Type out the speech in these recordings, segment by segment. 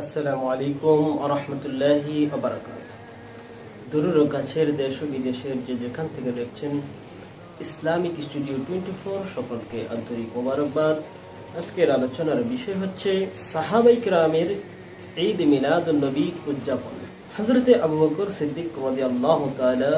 আসসালামু আলাইকুম আরহামতুল্লাহি দূরের কাছের দেশ ও বিদেশের যে যেখান থেকে দেখছেন, ইসলামিক স্টুডিও টোয়েন্টি ফোর সকলকে আন্তরিক মোবারকবাদ। আজকের আলোচনার বিষয় হচ্ছে সাহাবাইক রামের ঈদ মিলাদ নবী উদযাপন। হজরতে আবু বকর সিদ্দিক কমাদি আল্লাহ তালা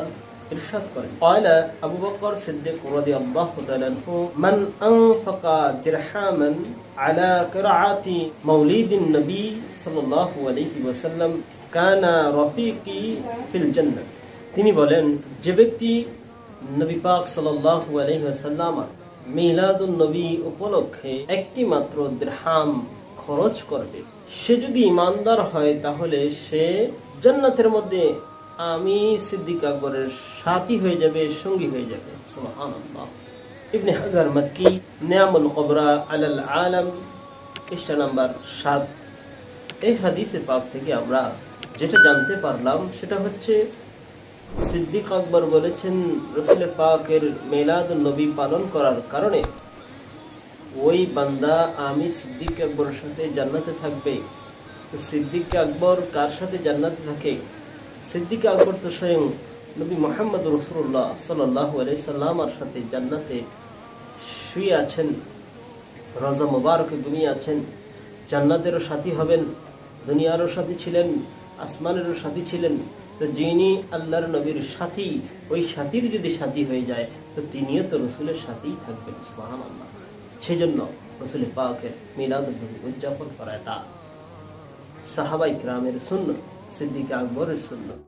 তিনি বলেন, যে ব্যক্তি নবী পাক উপলক্ষে একটি মাত্র দিরহাম খরচ করবে, সে যদি ইমানদার হয় তাহলে সে জান্নাতের মধ্যে আমি সিদ্দিক আকবরের সাথী হয়ে যাবে, সঙ্গী হয়ে যাবে। ইবনে হাজার মাক্কি, নিয়ামুল কবরা আলাল আলম, পৃষ্ঠা নাম্বার সাত। এই হাদিসে পাক থেকে আমরা যেটা জানতে পারলাম, সেটা হচ্ছে সিদ্দিক আকবর বলেছেন, রসুল পাকের মেলাদ নবী পালন করার কারণে ওই বান্দা আমি সিদ্দিক আকবরের সাথে জান্নাতে থাকবে। সিদ্দিক আকবর কার সাথে জান্নাতে থাকে? সিদ্দিক আকবর তো স্বয়ং নবী মোহাম্মদ রসুল্লাহ সাল্লাহ আলাইসাল্লামার সাথে জান্নাতে শুয়ে আছেন, রজা মোবারকে ঘুমিয়ে আছেন, জান্নাতেরও সাথী হবেন, দুনিয়ারও সাথী ছিলেন, আসমানেরও সাথী ছিলেন। তো যিনি আল্লাহর নবীর সাথী, ওই সাথীর যদি সাথী হয়ে যায়, তো তিনিও তো রসুলের সাথেই থাকবেন সুবহান আল্লাহ সেই জন্য রসুল পাকের মিলাদ উদযাপন করা এটা সাহাবাই গ্রামের শূন্য সিদ্দিক আকবরের সুন্নত।